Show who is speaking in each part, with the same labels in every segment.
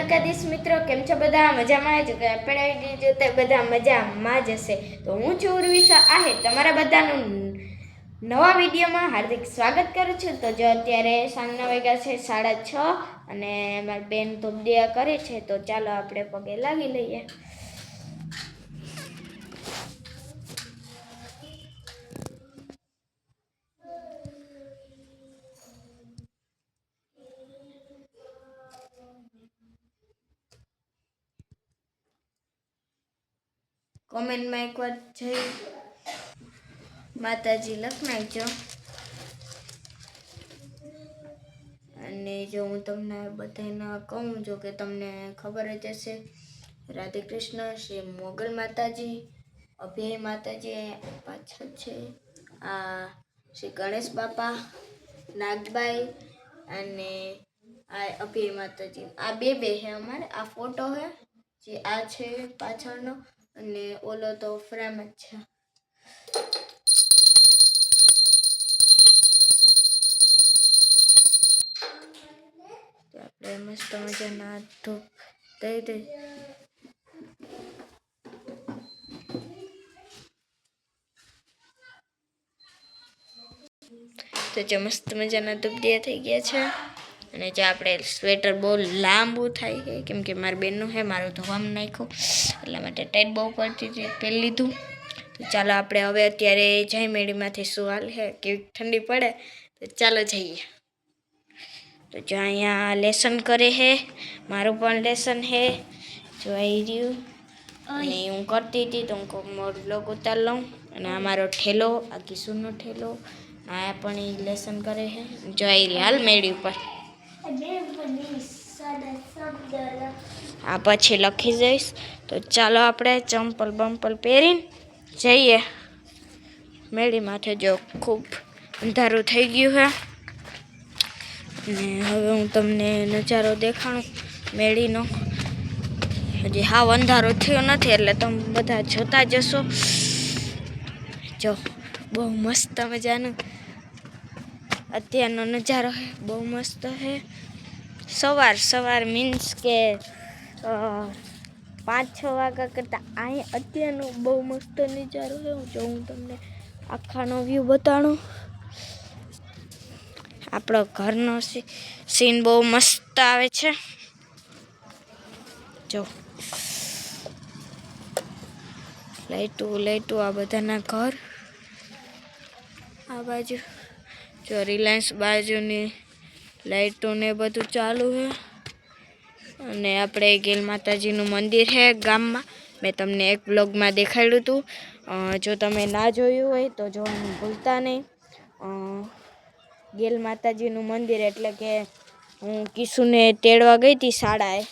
Speaker 1: દ્વારકાધીશ મિત્રો, કેમ છો બધા? મજામાં? જ આપણે વીડિયો જોતા બધા મજામાં જ હશે. તો હું છું ઉર્વિશા આહે તમારા બધાનું નવા વિડીયોમાં હાર્દિક સ્વાગત કરું છું. તો જો અત્યારે સાંજના વાગ્યા છે સાડા છ અને મારી બેન તો કરે છે. તો ચાલો આપણે પગે લાગી લઈએ. કોમેન્ટમાં એકવાર જય માતાજી લખ નાખજો અને જો હું તમને બધાને કહું છું કે તમને ખબર જ હશે, રાધે કૃષ્ણ શ્રી મોગલ માતાજી, અભય માતાજી પાછળ છે. આ શ્રી ગણેશ બાપા નાગબાઈ અને આ અભય માતાજી. આ બે બે છે અમારે. આ ફોટો છે જે આ છે પાછળનો. અને ઓલો તો ફ્રેમ જ છે. આપણે મસ્ત મજાના ધૂપ દઈ દઈ તો જે મસ્ત મજાના ધૂપ દિયા થઈ ગયા છે. અને જે આપણે સ્વેટર બહુ લાંબુ થાય છે, કેમ કે મારી બેનનું છે, મારું ધોવામાં નાખ્યું. એટલા માટે ટાઈટ બહુ પડતી હતી પહેરી લીધું. તો ચાલો આપણે હવે અત્યારે જય મેળીમાંથી હાલ છે, કેવી ઠંડી પડે, તો ચાલો જઈએ. તો જો અહીંયા લેસન કરે છે, મારું પણ લેસન છે. જો આવી રહ્યું. અને હું કરતી હતી તો હું મોર બ્લોગ ઉતાર લઉં. અને આ મારો ઠેલો, આ કિશોરનો ઠેલો, આ પણ એ લેસન કરે છે. જો આવી રહી હાલ મેળી ઉપર. આ પછી લખી જઈશ. તો ચાલો આપણે ચંપલ બંપલ પહેરીને જઈએ. મેળી માથે જો ખૂબ અંધારું થઈ ગયું છે અને હવે હું તમને નજારો દેખાડું મેળીનો. હજી હાવ અંધારો થયો નથી એટલે તમે બધા જોતા જશો જો બહુ મસ્ત મજાનો અત્યારનો નજારો છે બહુ મસ્ત છે સવાર સવાર મીન્સ કે પાંચ છ વાગ્યા કરતાં અહીં અત્યારનો બહુ મસ્ત નજારો છે હું જો, હું તમને આખાનો વ્યૂ બતાડું આપણો ઘરનો સીન બહુ મસ્ત આવે છે. જો. લાઈટું લાઈટું આ બધાના ઘર. આ બાજુ. જો રિલાયન્સ બાજુની લાઇટોને બધું ચાલુ છે. અને આપણે ગેલ માતાજીનું મંદિર છે ગામમાં. મેં તમને એક બ્લોગમાં દેખાડ્યું હતું. જો તમે ના જોયું હોય તો જોવાનું ભૂલતા નહીં. ગેલ માતાજીનું મંદિર એટલે કે હું કિશુને તેડવા ગઈ હતી શાળાએ.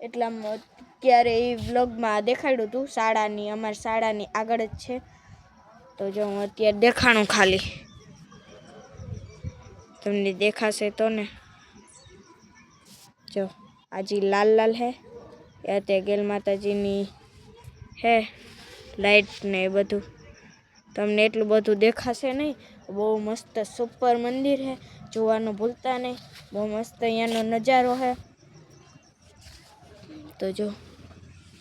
Speaker 1: એટલા અત્યારે એ વ્લોગમાં દેખાડ્યું હતું. શાળાની, અમારી શાળાની આગળ જ છે. તો જો હું અત્યારે દેખાણું ખાલી. તમને દેખાશે તો ને જો આજી લાલ લાલ હે એ અત્યારે ગેલ માતાજીની હે લાઈટ ને એ બધું તમને એટલું બધું દેખાશે નહીં બહુ મસ્ત સુપર મંદિર છે જોવાનું ભૂલતા નહીં બહુ મસ્ત અહીંયાનો નજારો છે તો જો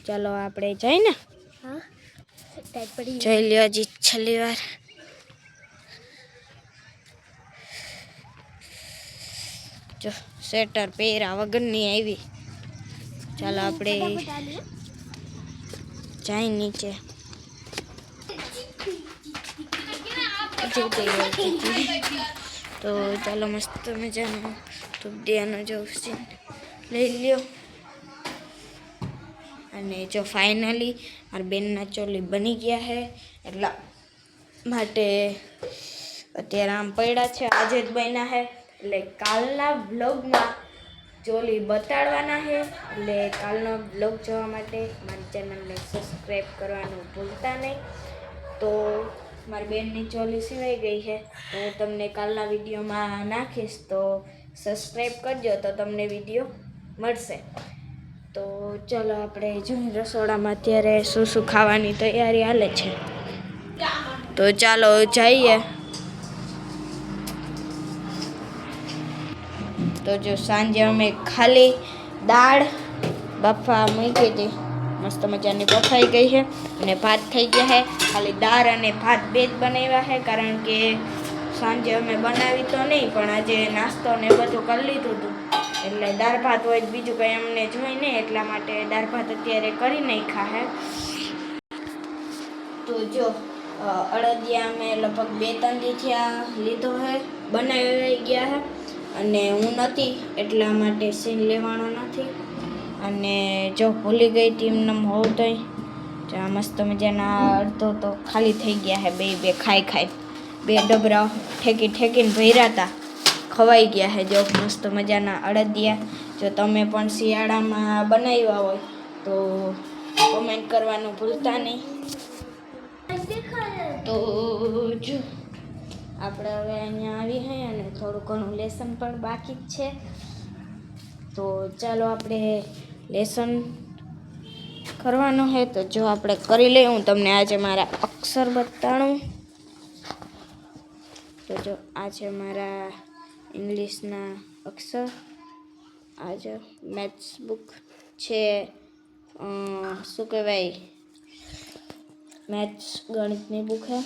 Speaker 1: ચાલો આપણે જઈ ને જઈ લ્યો હજી છેલ્લી વાર જો સ્વેટર પહેરા વગરની આવી. ચાલો આપણે જાય નીચે. તો ચાલો મસ્ત મજાનો ધૂપડિયાનો જો સીન લઈ લ્યો. અને જો ફાઇનલી મારા બેનના ચોલી બની ગયા છે એટલા માટે અત્યારે આમ પડ્યા છે, આજે જ બન્યા છે. એટલે કાલના બ્લોગમાં ચોલી બતાડવાના છે. એટલે કાલનો બ્લોગ જોવા માટે મારી ચેનલને સબસ્ક્રાઈબ કરવાનું ભૂલતા નહીં. તો મારી બેનની ચોલી સિવાઈ ગઈ છે. તો હું તમને કાલના વિડીયોમાં નાખીશ. તો સબસ્ક્રાઈબ કરજો તો તમને વીડિયો મળશે. તો ચલો આપણે જૂની રસોડામાં અત્યારે શું શું ખાવાની તૈયારી હાલે છે? તો ચાલો જઈએ. તો જો સાંજે અમે ખાલી દાળ, બફા મૂકી હતી મસ્ત મજાની બફાઈ ગઈ છે અને ભાત થઈ ગયા છે. ખાલી દાળ અને ભાત બે જ બનાવ્યા છે કારણ કે સાંજે અમે બનાવી તો નહીં, પણ આજે નાસ્તો ને બધું કરી લીધું હતું. એટલે દાળ ભાત હોય બીજું કંઈ અમને જોઈ નહીં, એટલા માટે દાળ ભાત અત્યારે કરી નાખ્યા છે. તો જો અડદિયા અમે લગભગ બે ત્રણ દીથી લીધો છે, બનાવી ગયા છે. અને હું નથી, એટલા માટે સીન લેવાનો નથી. અને જો ભૂલી ગઈ ટીમનમ હોવ તોય આ મસ્ત મજાના અડધો તો ખાલી થઈ ગયા હે, બે બે ખાઈ ખાઈ. બે ડબરા ઠેકી ઠેકીને ભર્યા હતા ખવાઈ ગયા હે, જો મસ્ત મજાના અડદિયા. જો તમે પણ શિયાળામાં બનાવ્યા હોય, તો કોમેન્ટ કરવાનું ભૂલતા નહીં. તો જો આપણે હવે અહીંયા આવી હે અને થોડું ઘણું લેસન પણ બાકી જ છે. તો ચાલો આપણે લેસન કરવાનું છે તો જો આપણે કરી લઈએ, હું તમને આજે મારા અક્ષર બતાડું તો જો આ છે મારા ઇંગ્લિશના અક્ષર આ જો મેથ્સ બુક છે શું કહેવાય? મેથ્સ ગણિતની બુક છે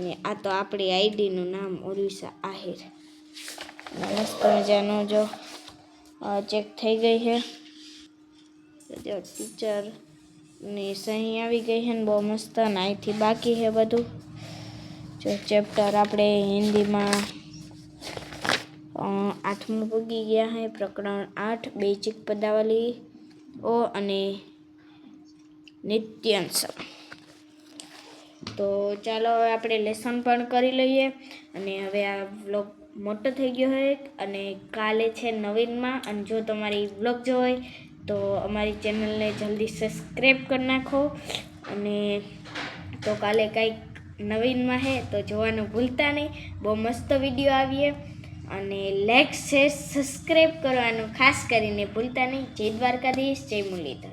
Speaker 1: ને આ તો આપણી આઈડીનું નામ ઓરિસા આહિર. મસ્ત મજાનું જો ચેક થઈ ગઈ છે. જો ટીચરની સહી આવી ગઈ છે ને, બહુ મસ્ત અને અહીંથી બાકી છે બધું. જો ચેપ્ટર આપણે હિન્દીમાં આઠમું પૂગી ગયા છે, પ્રકરણ આઠ બેચિક પદાવલી ઓ અને નિત્યંશ તો ચાલો હવે આપણે લેસન પણ કરી લઈએ. અને હવે આ વ્લોગ મોટો થઈ ગયો હોય અને કાલે છે નવીનમાં. અને જો તમારી વ્લોગ જો હોય તો અમારી ચેનલને જલ્દી સબસ્ક્રાઈબ કરી નાખો. અને તો કાલે કંઈક નવીનમાં હે, તો જોવાનું ભૂલતા નહીં. બહુ મસ્ત વીડિયો આવીએ. અને લાઈક શેર સબસ્ક્રાઈબ કરવાનું ખાસ કરીને ભૂલતા નહીં. જય દ્વારકાધીશ, જય મુરલીધર.